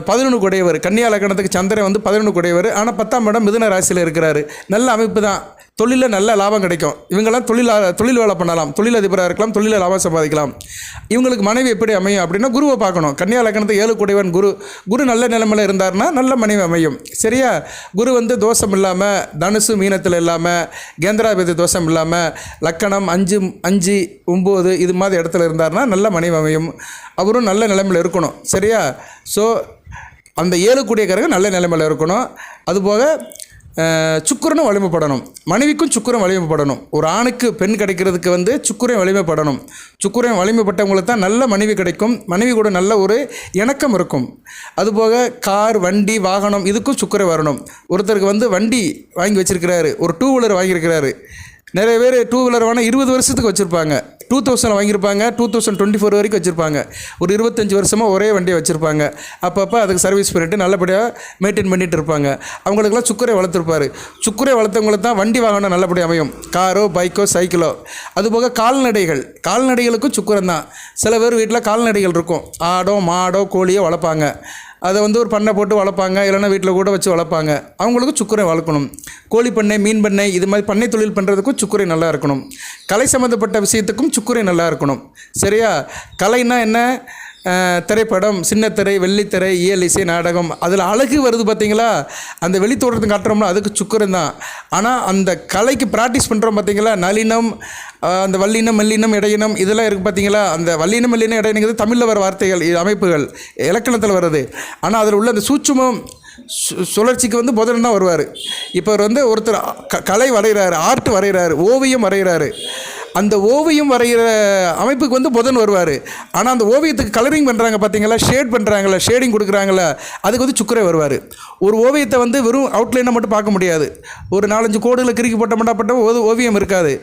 பதினொன்று குடையவர். கன்னியா லக்கணத்துக்கு சந்திரன் வந்து பதினொன்று குடையவர். ஆனால் பத்தாம் இடம் மிதுன ராசியில் இருக்கிறாரு. நல்ல அமைப்பு தான். தொழிலில் நல்ல லாபம் கிடைக்கும். இவங்கெல்லாம் தொழில் தொழில் வேலை பண்ணலாம். தொழிலதிபராக இருக்கலாம் தொழிலில் லாபம் சம்பாதிக்கலாம். இவங்களுக்கு மனைவி எப்படி அமையும் அப்படின்னா குருவை பார்க்கணும். கன்னியா லக்கணத்தை ஏழு குடைவன் குரு. குரு நல்ல நிலைமையில் இருந்தார்னா நல்ல மனைவி அமையும். சரியா? குரு வந்து தோஷம் இல்லாமல் தனுசு மீனத்தில் இல்லாமல் கேந்திராபதி தோஷம் இல்லாமல் லக்கணம் அஞ்சு அஞ்சு ஒம்பது இது மாதிரி இடத்துல இருந்தார்னா நல்ல மனைவி அமையும். அவரும் நல்ல நிலைமையில் இருக்கணும். சரியா? ஸோ அந்த ஏழு கூடிய கிரகம் நல்ல நிலைமையில் இருக்கணும். அதுபோக சுக்கிரனும் வலிமைப்படணும். மனைவிக்கும் சுக்கிரன் வலிமைப்படணும். ஒரு ஆணுக்கு பெண் கிடைக்கிறதுக்கு வந்து சுக்கிரன் வலிமைப்படணும். சுக்கிரன் வலிமைப்பட்டவங்களுக்கு தான் நல்ல மனைவி கிடைக்கும். மனைவி கூட நல்ல ஒரு இணக்கம் இருக்கும். அதுபோக கார் வண்டி வாகனம் இதுக்கும் சுக்கிரன் வரணும். ஒருத்தருக்கு வந்து வண்டி வாங்கி வச்சிருக்கிறாரு. ஒரு டூ வீலர் வாங்கியிருக்கிறாரு. நிறைய பேர் டூ வீலர் வேணால் இருபது வருஷத்துக்கு வச்சுருப்பாங்க. டூ தௌசண்ட் வாங்கியிருப்பாங்க டூ தௌசண்ட் டுவெண்ட்டி ஃபோர் வரைக்கும் வச்சுருப்பாங்க. ஒரு இருபத்தஞ்சி வருஷமாக ஒரே வண்டியை வச்சுருப்பாங்க. அப்பப்போ அதுக்கு சர்வீஸ் பண்ணிட்டு நல்லபடியாக மெயின்டைன் பண்ணிகிட்டு இருப்பாங்க. அவங்களுக்குலாம் சுக்கரை வளர்த்துருப்பாரு. சுக்கரை வளர்த்தவங்களுக்கு தான் வண்டி வாகனம் நல்லபடியாக அமையும். காரோ பைக்கோ சைக்கிளோ. அதுபோக கால்நடைகள். கால்நடைகளுக்கும் சுக்கரம் தான் சில பேர் வீட்டில் கால்நடைகள் இருக்கும். ஆடோ மாடோ கோழியோ வளர்ப்பாங்க. அதை வந்து ஒரு பண்ணை போட்டு வளர்ப்பாங்க இல்லைன்னா வீட்டில் கூட வச்சு வளர்ப்பாங்க. அவங்களுக்கும் சுக்குரை வளர்க்கணும். கோழி பண்ணை மீன் பண்ணை இது மாதிரி பண்ணை தொழில் பண்ணுறதுக்கும் சுக்குரை நல்லா இருக்கணும். கலை சம்மந்தப்பட்ட விஷயத்துக்கும் சுக்குரை நல்லா இருக்கணும். சரியா? கலைன்னா என்ன? திரைப்படம் சின்னத்திரை வெள்ளித்திரை இயல் இசை நாடகம் அதில் அழகு வருது பார்த்தீங்களா? அந்த வெளித்தோட்டத்தை காட்டுறோம்னா அதுக்கு சுக்கரம் தான். ஆனால் அந்த கலைக்கு ப்ராக்டிஸ் பண்ணுறோம் பார்த்தீங்களா? நளினம் அந்த வல்லினம் மெல்லினம் இடையினம் இதெல்லாம் இருக்குது பார்த்தீங்களா? அந்த வல்லினம் மெல்லினம் இடையினங்கிறது தமிழில் வர வார்த்தைகள் இது அமைப்புகள் இலக்கணத்தில் வருது. ஆனால் அதில் உள்ள அந்த சூட்சமம் சு- சுழற்சிக்கு வந்து புதன் தான் வருவார். இப்போ அவர் வந்து ஒருத்தர் க கலை வரைகிறாரு ஆர்ட் வரைகிறாரு ஓவியம் வரைகிறாரு. அந்த ஓவியம் வரைகிற அமைப்புக்கு வந்து புதன் வருவார். ஆனால் அந்த ஓவியத்துக்கு கலரிங் பண்ணுறாங்க பார்த்தீங்களா ஷேட் பண்ணுறாங்களா ஷேடிங் கொடுக்குறாங்களா அதுக்கு வந்து சுக்கரே வருவார். ஒரு ஓவியத்தை வந்து வெறும் அவுட்லைனை மட்டும் பார்க்க முடியாது. ஒரு நாலஞ்சு கோடுகளை கிறுக்கி போட்ட மட்டாப்பட்ட ஓ ஓவியம் இருக்காது.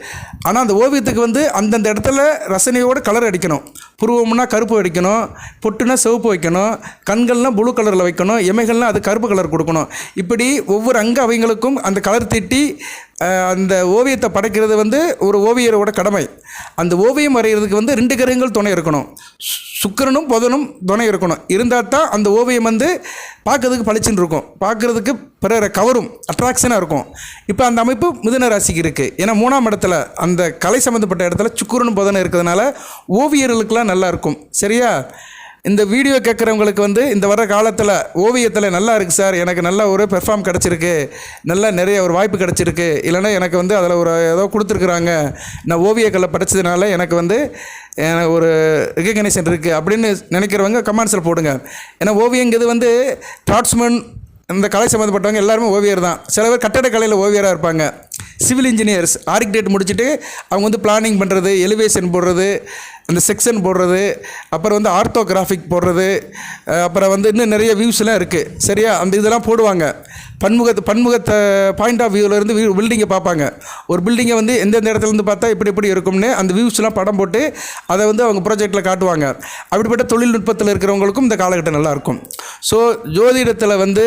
ஆனால் அந்த ஓவியத்துக்கு வந்து அந்தந்த இடத்துல ரசனையோட கலர் அடிக்கணும். புருவம்னா கருப்பு அடிக்கணும் பொட்டுனா சிவப்பு வைக்கணும் கண்கள்லாம் ப்ளூ கலரில் வைக்கணும் எமைகள்லாம் அது கருப்பு கலர் கொடுக்கணும். இப்படி ஒவ்வொரு அங்கே அவங்களுக்கும் அந்த கலர் தீட்டி அந்த ஓவியத்தை படைக்கிறது வந்து ஒரு ஓவியரோட கடமை. அந்த ஓவியம் வரைகிறதுக்கு வந்து ரெண்டு கிரகங்கள் துணை இருக்கணும். சு- புதனும் துணை இருக்கணும். இருந்தால் தான் அந்த ஓவியம் வந்து பார்க்கறதுக்கு பளிச்சுன்னு இருக்கும். பார்க்குறதுக்கு பிறரை கவரும் அட்ராக்ஷனாக இருக்கும். இப்போ அந்த அமைப்பு மிதுன ராசிக்கு இருக்குது ஏன்னா மூணாம் இடத்துல அந்த கலை சம்மந்தப்பட்ட இடத்துல சுக்கிரனும் புதனும் இருக்கிறதுனால ஓவியர்களுக்கெல்லாம் நல்லா இருக்கும். சரியா? இந்த வீடியோ கேட்குறவங்களுக்கு வந்து இந்த வர காலத்தில் ஓவியத்தில் நல்லா இருக்குது சார். எனக்கு நல்ல ஒரு பெர்ஃபார்ம் கிடச்சிருக்கு. நல்லா நிறைய ஒரு வாய்ப்பு கிடச்சிருக்கு. இல்லைன்னா எனக்கு வந்து அதில் ஒரு ஏதோ கொடுத்துருக்குறாங்க. நான் ஓவியக்கலை படித்ததுனால எனக்கு வந்து எனக்கு ஒரு ரெக்கக்னேஷன் இருக்குது அப்படின்னு நினைக்கிறவங்க கமெண்ட்ஸில் போடுங்க. ஏன்னா ஓவியங்கிறது வந்து டாட்ஸ்மேன் இந்த கலை சம்மந்தப்பட்டவங்க எல்லாருமே ஓவியர் தான். சில பேர் கட்டடக்கலையில் ஓவியராக இருப்பாங்க. சிவில் இன்ஜினியர்ஸ் ஆர்கிடெக்ட் முடிச்சுட்டு அவங்க வந்து பிளானிங் பண்ணுறது எலிவேஷன் போடுறது அந்த செக்ஷன் போடுறது அப்புறம் வந்து ஆர்த்தோகிராஃபிக் போடுறது அப்புறம் வந்து இன்னும் நிறைய வியூஸ்லாம் இருக்குது சரியா? அந்த இதெல்லாம் போடுவாங்க. பன்முகத்து பன்முகத்தை பாயிண்ட் ஆஃப் வியூவிலேருந்து வீ பில்டிங்கை பார்ப்பாங்க. ஒரு பில்டிங்கை வந்து எந்தெந்த இடத்துலேருந்து பார்த்தா இப்படி இப்படி இருக்கும்னு அந்த வியூஸ்லாம் படம் போட்டு அதை வந்து அவங்க ப்ராஜெக்டில் காட்டுவாங்க. அப்படிப்பட்ட தொழில்நுட்பத்தில் இருக்கிறவங்களுக்கும் இந்த காலகட்டம் நல்லாயிருக்கும் ஸோ ஜோதிடத்தில் வந்து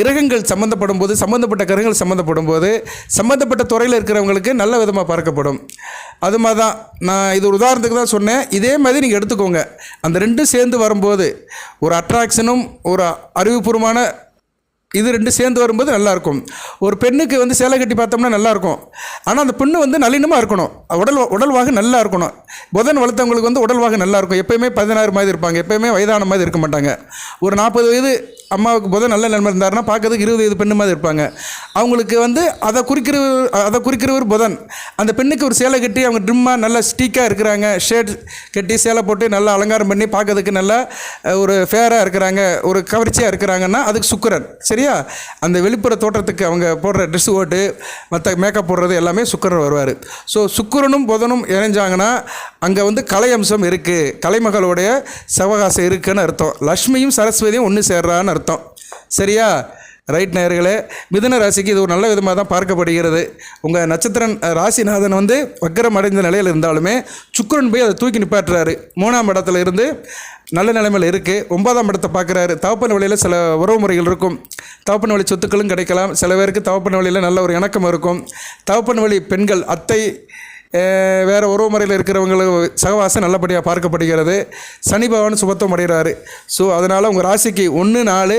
கிரகங்கள் சம்மந்தப்படும் போது சம்மந்தப்பட்ட கிரகங்கள் சம்மந்தப்படும் போது சம்மந்தப்பட்ட துறையில் இருக்கிறவங்களுக்கு நல்ல விதமாக பார்க்கப்படும். அது மாதிரி தான் நான் இது ஒரு உதாரணத்துக்கு தான் சொன்னேன். இதே மாதிரி நீங்கள் எடுத்துக்கோங்க. அந்த ரெண்டும் சேர்ந்து வரும்போது ஒரு அட்ராக்ஷனும் ஒரு அறிவுபூர்வமான இது ரெண்டு சேர்ந்து வரும்போது நல்லாயிருக்கும். ஒரு பெண்ணுக்கு வந்து சேலை கட்டி பார்த்தோம்னா நல்லாயிருக்கும். ஆனால் அந்த பெண்ணு வந்து நளினமாக இருக்கணும். உடல் உடல்வாக நல்லா இருக்கணும் புதன் வளர்த்தவங்களுக்கு வந்து உடல்வாக நல்லா இருக்கும் எப்போயுமே பதினாறு மாதிரி இருப்பாங்க. எப்போயுமே வயதான மாதிரி இருக்க மாட்டாங்க. ஒரு நாற்பது வயது அம்மாவுக்கு புதன் நல்ல நன்மை இருந்தாருன்னா பார்க்கறதுக்கு இருபது வயது பெண்ணு மாதிரி இருப்பாங்க. அவங்களுக்கு வந்து அதை குறிக்கிற அதை குறிக்கிறவர் புதன். அந்த பெண்ணுக்கு ஒரு சேலை கட்டி அவங்க ட்ரிம்மாக நல்லா ஸ்டீக்காக இருக்கிறாங்க. ஷேட் கட்டி சேலை போட்டு நல்லா அலங்காரம் பண்ணி பார்க்கறதுக்கு நல்லா ஒரு ஃபேராக இருக்கிறாங்க. ஒரு கவர்ச்சியாக இருக்கிறாங்கன்னா அதுக்கு சுக்கிரன். சரியா? அந்த வெளிப்புற தோற்றத்துக்கு அவங்க போடுற ட்ரெஸ் ஓட்டு மற்ற மேக்கப் போடுறது எல்லாமே சுக்கிரன் வருவார். ஸோ சுக்கிரனும் புதனும் இணைஞ்சாங்கன்னா அங்கே வந்து கலை அம்சம் இருக்குது கலைமகளுடைய சவகாசம் இருக்குன்னு அர்த்தம். லக்ஷ்மியும் சரஸ்வதியும் ஒன்று சேர்றான்னு அர்த்தம். சரியா? ரைட் நேர்களே மிதுன ராசிக்கு இது ஒரு நல்ல விதமாக தான் பார்க்கப்படுகிறது. உங்கள் நட்சத்திரன் ராசிநாதன் வந்து வக்கரம் அடைந்த நிலையில் இருந்தாலுமே சுக்கிரன் போய் அதை தூக்கி நிப்பாட்டுறாரு. மூணாம் இடத்துல இருந்து நல்ல நிலைமையில் இருக்குது ஒன்பதாம் இடத்தை பார்க்குறாரு. தவப்பன வழியில் சில உறவு முறைகள் இருக்கும். தவப்பன வழி சொத்துக்களும் கிடைக்கலாம். சில பேருக்கு தவப்பன வழியில் நல்ல ஒரு இணக்கம் இருக்கும். தவப்பன வழி பெண்கள் அத்தை வேறு உறவு முறையில் இருக்கிறவங்களுக்கு சகவாசம் நல்லபடியாக பார்க்கப்படுகிறது. சனி பகவான் சுபத்துவம் அடைகிறாரு. ஸோ அதனால் உங்கள் ராசிக்கு ஒன்று நாலு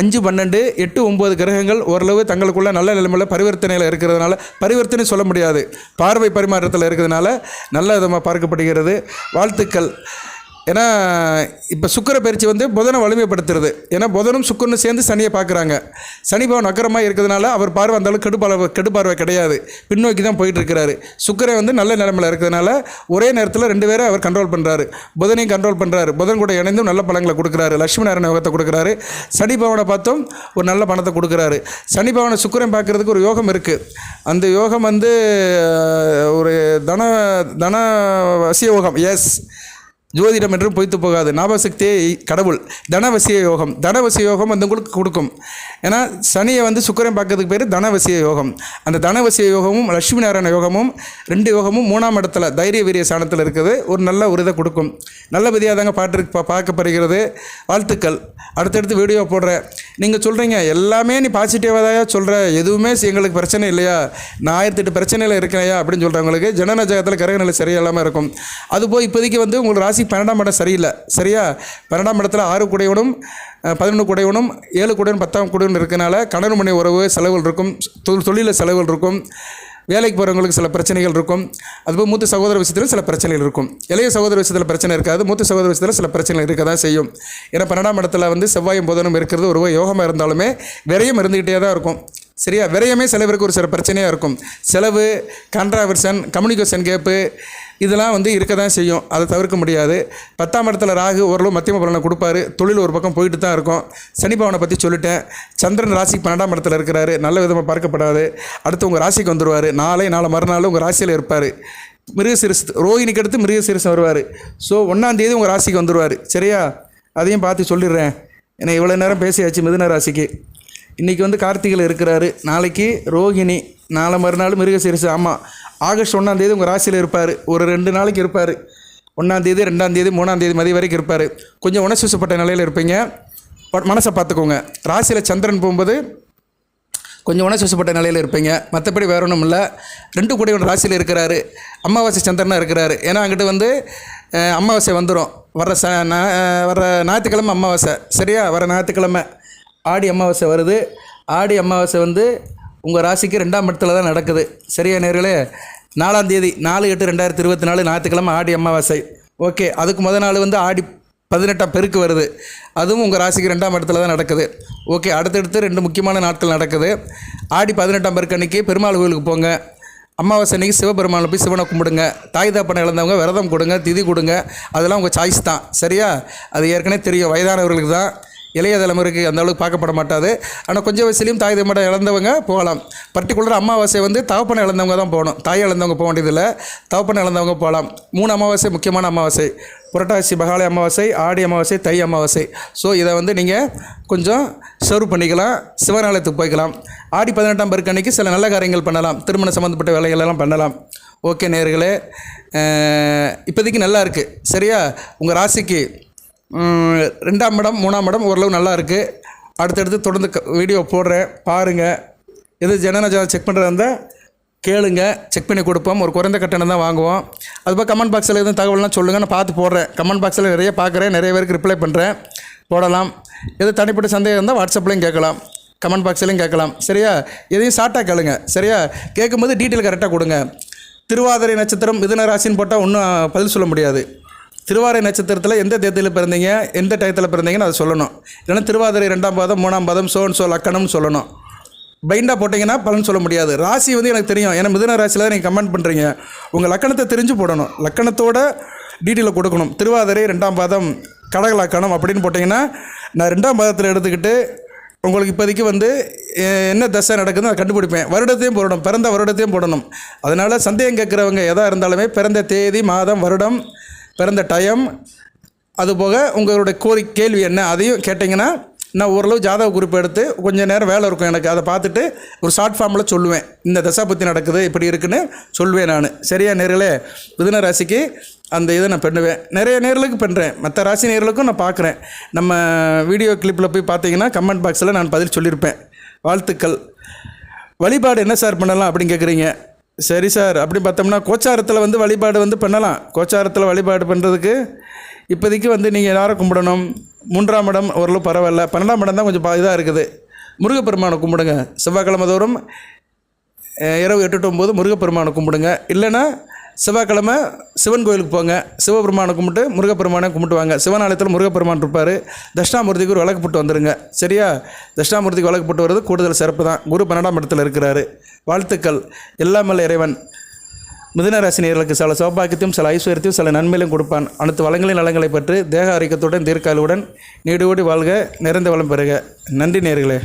அஞ்சு பன்னெண்டு எட்டு ஒம்பது கிரகங்கள் ஓரளவு தங்களுக்குள்ள நல்ல நிலைமையில் பரிவர்த்தனையில் இருக்கிறதுனால பரிவர்த்தனை சொல்ல முடியாது. பார்வை பரிமாற்றத்தில் இருக்கிறதுனால நல்ல விதமாக பார்க்கப்படுகிறது. வாழ்த்துக்கள். ஏன்னா இப்போ சுக்கிர பயிற்சி வந்து புதனை வலிமைப்படுத்துறது. ஏன்னா புதனும் சுக்கரனும் சேர்ந்து சனியை பார்க்குறாங்க. சனி பவன் அக்கரமாக இருக்கிறதுனால அவர் பார்வை அந்த அளவுக்கு கெடுபார்வை கெடுபார்வை கிடையாது. பின்னோக்கி தான் போயிட்டு இருக்கிறாரு. வந்து நல்ல நிலைமையில் இருக்கிறதுனால ஒரே நேரத்தில் ரெண்டு பேரும் அவர் கண்ட்ரோல் பண்ணுறாரு புதனையும் கண்ட்ரோல் பண்ணுறாரு புதன் கூட இணைந்தும் நல்ல பழங்களை கொடுக்குறாரு. லட்சுமி நாராயண யோகத்தை கொடுக்குறாரு. சனி பவனை பார்த்தும் ஒரு நல்ல பணத்தை கொடுக்குறாரு. சனி பவனை சுக்கரன் பார்க்குறதுக்கு ஒரு யோகம் இருக்குது அந்த யோகம் வந்து ஒரு தன தன வசிய யோகம். எஸ் ஜோதிடம் என்றும் பொய்த்து போகாது. ஞாபகசக்தியே கடவுள். தனவசிய யோகம். தனவசிய யோகம் வந்து உங்களுக்கு கொடுக்கும். ஏன்னா சனியை வந்து சுக்கரன் பார்க்கறதுக்கு பேர் தனவசிய யோகம். அந்த தனவசிய யோகமும் லட்சுமி நாராயண யோகமும் ரெண்டு யோகமும் மூணாம் இடத்துல தைரிய வீரிய சாணத்தில் இருக்குது. ஒரு நல்ல ஒரு இதை கொடுக்கும். நல்லபடியாக தாங்க பாட்டு பார்க்கப்படுகிறது வாழ்த்துக்கள். அடுத்தடுத்து வீடியோ போடுறேன் நீங்கள் சொல்கிறீங்க எல்லாமே நீ பாசிட்டிவாக தான் சொல்கிற எதுவுமே எங்களுக்கு பிரச்சனை இல்லையா? நான் ஆயிரத்தெட்டு பிரச்சனையில் இருக்கிறேயா அப்படின்னு சொல்கிறவங்களுக்கு ஜனநாயகத்தில் கரகநிலை சரியில்லாமல் இருக்கும். அதுபோல் இப்போதைக்கு வந்து உங்களுக்கு ராசி பன்னெண்டாம் இடம் சரியில்லை. சரியா? பன்னெண்டாம் இடத்துல ஆறு குடையவனும் பதினொன்று குடையவனும் ஏழு குடையவன் பத்தாம் குடையவன் இருக்கனால கணவன் மனை உறவு செலவுகள் இருக்கும் தொழில் தொழிலில் செலவுகள் இருக்கும் வேலைக்கு போகிறவங்களுக்கு சில பிரச்சனைகள் இருக்கும் அதுபோல் மூத்த சகோதர விஷயத்தில் சில பிரச்சனைகள் இருக்கும். இளைய சகோதர விஷயத்தில் பிரச்சனை இருக்காது மூத்த சகோதர விஷயத்தில் சில பிரச்சனைகள் இருக்க தான் செய்யும். ஏன்னா பன்னெண்டாம் இடத்துல வந்து செவ்வாயும் புதனும் இருக்கிறது ஒரு யோகமாக இருந்தாலுமே விரையும் இருந்துக்கிட்டே தான் இருக்கும். சரியா? விரயமே சில பேருக்கு ஒரு சில பிரச்சனையாக இருக்கும். செலவு கண்ட்ராவர்ஷன் கம்யூனிகேஷன் கேப்பு இதெல்லாம் வந்து இருக்க தான் செய்யும். அதை தவிர்க்க முடியாது. பத்தாம் இடத்துல ராகு ஓரளவு மத்தியம பலனை கொடுப்பாரு. தொழில் ஒரு பக்கம் போயிட்டு தான் இருக்கும். சனி பவனை பற்றி சொல்லிட்டேன். சந்திரன் ராசிக்கு பன்னெண்டாம் இடத்துல இருக்கிறாரு. நல்ல விதமாக பார்க்கப்படாது. அடுத்து உங்கள் ராசிக்கு வந்துடுவார் நாளை நாளை மறுநாள் உங்கள் ராசியில் இருப்பார். மிருகசிரிசு ரோஹிணிக்கு அடுத்து மிருகசிரிசம் வருவார். ஸோ ஒன்றாந்தேதி உங்கள் ராசிக்கு வந்துடுவார் சரியா? அதையும் பார்த்து சொல்லிடுறேன். ஏன்னா இவ்வளோ நேரம் பேசியாச்சு மிதுன ராசிக்கு. இன்றைக்கி வந்து கார்த்திகையில் இருக்கிறாரு. நாளைக்கு ரோகிணி நாளை மறுநாள் மிருகசீரிசு. ஆமாம் ஆகஸ்ட் ஒன்றாந்தேதி உங்கள் ராசியில் இருப்பார். ஒரு ரெண்டு நாளைக்கு இருப்பார். ஒன்றாந்தேதி ரெண்டாந்தேதி மூணாந்தேதி மதிய வரைக்கும் இருப்பார். கொஞ்சம் உணர்ச்சிப்பட்ட நிலையில் இருப்பீங்க. மனசை பார்த்துக்கோங்க. ராசியில் சந்திரன் போகும்போது கொஞ்சம் உணர்ச்சிப்பட்ட நிலையில் இருப்பீங்க. மற்றபடி வேற ஒன்றும் இல்லை. ரெண்டு கூட ஒன்று ராசியில் இருக்கிறாரு. அமாவாசை சந்திரனாக இருக்கிறாரு. ஏன்னா அங்கிட்ட வந்து அமாவாசை வந்துடும் வர்ற ச நா- ஞாயிற்றுக்கிழமை அமாவாசை. சரியா? வர ஞாயிற்றுக்கிழமை. ஆடி அமாவாசை வருது. ஆடி அமாவாசை வந்து உங்கள் ராசிக்கு ரெண்டாம் இடத்துல தான் நடக்குது. சரியா நேர்களே? நாலாம் தேதி நாலு எட்டு ரெண்டாயிரத்தி இருபத்தி நாலு ஞாயிற்றுக்கிழமை ஆடி அமாவாசை. ஓகே அதுக்கு முத நாள் வந்து ஆடி பதினெட்டாம் பெருக்கு வருது. அதுவும் உங்கள் ராசிக்கு ரெண்டாம் இடத்துல தான் நடக்குது. ஓகே அடுத்தடுத்து ரெண்டு முக்கியமான நாட்கள் நடக்குது. ஆடி பதினெட்டாம் பெருக்கு அன்றைக்கி பெருமாள் கோயிலுக்கு போங்க. அமாவாசை அன்னைக்கு சிவபெருமானை போய் சிவனை கும்பிடுங்க. தாய் தாப்பனை இழந்தவங்க விரதம் கொடுங்க திதி கொடுங்க. அதெல்லாம் உங்கள் சாய்ஸ் தான். சரியா? அது ஏற்கனவே தெரியும். வயதானவர்களுக்கு தான். இளைய தலைமுறைக்கு அந்த அளவுக்கு பார்க்கப்பட மாட்டாது. ஆனால் கொஞ்சம் வயசுலையும் தாய் தம்மடை இழந்தவங்க போகலாம். பர்டிகுலராக அமாவாசை வந்து தகப்பனை இழந்தவங்க தான் போகணும். தாய் இழந்தவங்க போக வேண்டியதில்லை. தகப்பனை இழந்தவங்க போகலாம். மூணு அமாவாசை முக்கியமான அமாவாசை. புரட்டாசி பகாலை அமாவாசை ஆடி அமாவாசை தை அமாவாசை. ஸோ இதை வந்து நீங்கள் கொஞ்சம் சர்வ் பண்ணிக்கலாம். சிவனாலயத்துக்கு போய்க்கலாம். ஆடி பதினெட்டாம் பெருக்கு அன்றைக்கி சில நல்ல காரியங்கள் பண்ணலாம். திருமணம் சம்மந்தப்பட்ட வேலைகள் எல்லாம் பண்ணலாம் ஓகே நேர்களே இப்போதைக்கு நல்லா இருக்குது சரியா? உங்கள் ராசிக்கு ரெண்டாம் இடம் மூணாம் இடம் ஓரளவு நல்லா இருக்குது அடுத்தடுத்து தொடர்ந்து க- வீடியோ போடுறேன். பாருங்கள் எது ஜனநாஜா செக் பண்ணுறதா இருந்தால் கேளுங்க. செக் பண்ணி கொடுப்போம். ஒரு குறைந்த கட்டணம் தான் வாங்குவோம். அதுபோல் கமெண்ட் பாக்ஸில் எதுவும் தகவல்லாம் சொல்லுங்கள் நான் பார்த்து போடுறேன். கமெண்ட் பாக்ஸில் நிறைய பார்க்குறேன். நிறைய பேருக்கு ரிப்ளை பண்ணுறேன் போடலாம். எது தனிப்பட்ட சந்தேகம் இருந்தால் வாட்ஸ்அப்லேயும் கேட்கலாம். கமெண்ட் பாக்ஸ்லையும் கேட்கலாம். சரியா? எதையும் ஷார்ட்டாக கேளுங்க. சரியா? கேட்கும்போது டீட்டெயில் கரெக்டாக கொடுங்க. திருவாதிரை நட்சத்திரம் மிதுன ராசின்னு போட்டால் ஒன்றும் பதில் சொல்ல முடியாது. திருவாரை நட்சத்திரத்தில் எந்த தேதியில் பிறந்தீங்க எந்த டயத்தில் பிறந்தீங்கன்னு அதை சொல்லணும். இல்லைன்னா திருவாதிரை ரெண்டாம் பாதம் மூணாம் பாதம் சோன் சோ லக்கணம்னு சொல்லணும். பைண்டாக போட்டிங்கன்னா பலன் சொல்ல முடியாது. ராசி வந்து எனக்கு தெரியும். ஏன்னா மிதன ராசியில் தான் நீங்கள் கமெண்ட் பண்ணுறீங்க உங்கள் லக்கணத்தை தெரிஞ்சு போடணும். லக்கணத்தோட டீட்டெயிலை கொடுக்கணும். திருவாதிரை ரெண்டாம் பாதம் கடக லக்கணம் அப்படின்னு போட்டிங்கன்னா நான் ரெண்டாம் பாதத்தில் எடுத்துக்கிட்டு உங்களுக்கு இப்போதைக்கு வந்து என்ன தசை நடக்குதுன்னு அதை கண்டுபிடிப்பேன். வருடத்தையும் போடணும். பிறந்த வருடத்தையும் போடணும். அதனால் சந்தேகம் கேட்குறவங்க எதாக இருந்தாலுமே பிறந்த தேதி மாதம் வருடம் பிறந்த டைம் அதுபோக உங்களுடைய கோரி கேள்வி என்ன? அதையும் கேட்டிங்கன்னா நான் ஓரளவு ஜாதக குறிப்பு எடுத்து கொஞ்சம் நேரம் வேலை இருக்கும் எனக்கு. அதை பார்த்துட்டு ஒரு ஷார்ட் ஃபார்மில் சொல்லுவேன். இந்த தசா பற்றி நடக்குது இப்படி இருக்குன்னு சொல்லுவேன் நான். சரியா நேர்களே? மிதுன ராசிக்கு அந்த இதை நான் பண்ணுவேன். நிறைய நேர்களுக்கு பண்ணுறேன் மற்ற ராசி நேர்களுக்கும் நான் பார்க்குறேன். நம்ம வீடியோ கிளிப்பில் போய் பார்த்தீங்கன்னா கமெண்ட் பாக்ஸில் நான் பதில் சொல்லியிருப்பேன். வாழ்த்துக்கள். வழிபாடு என்ன சார் பண்ணலாம் அப்படின்னு கேட்குறீங்க சரி சார் அப்படி பார்த்தோம்னா கோச்சாரத்தில் வந்து வழிபாடு வந்து பண்ணலாம். கோச்சாரத்தில் வழிபாடு பண்ணுறதுக்கு இப்போதைக்கு வந்து நீங்கள் யாரை கும்பிடணும். மூன்றாம் இடம் ஓரளவு பரவாயில்ல. பன்னெண்டாம் இடம் தான் கொஞ்சம் இதாக இருக்குது. முருகப்பெருமானை கும்பிடுங்க. செவ்வாய்க்கிழமை தோறும் இரவு எட்டு டு ஒம்பது முருகப்பெருமானை கும்பிடுங்க. இல்லைன்னா செவ்வாய்க்கிழமை சிவன் கோயிலுக்கு போங்க. சிவபெருமானை கும்பிட்டு முருகப்பெருமானை கும்பிட்டு வாங்க. சிவன் ஆலயத்தில் முருகப்பெருமான் இருப்பார். தட்சிணாமூர்த்திக்கு ஒரு விளக்கு போட்டு வந்துடுங்க சரியா? தட்சிணாமூர்த்திக்கு விளக்கு போட்டு வர்றது கூடுதல் சிறப்பு தான். குரு பன்னெண்டாம் இடத்துல இருக்கிறாரு. வாழ்த்துக்கள். எல்லாமல்ல இறைவன். மிதுனராசினியர்களுக்கு சில சௌபாக்கியத்தையும் சில ஐஸ்வர்யத்தையும் சில நன்மையிலும் கொடுப்பான். அனைத்து வளங்களின் நலங்களை பற்றி தேக ஆரோக்கியத்துடன் தீர்க்காலுடன் நீடோடி வாழ்க நிறைந்த வளம் பெறுக. நன்றி நேர்களே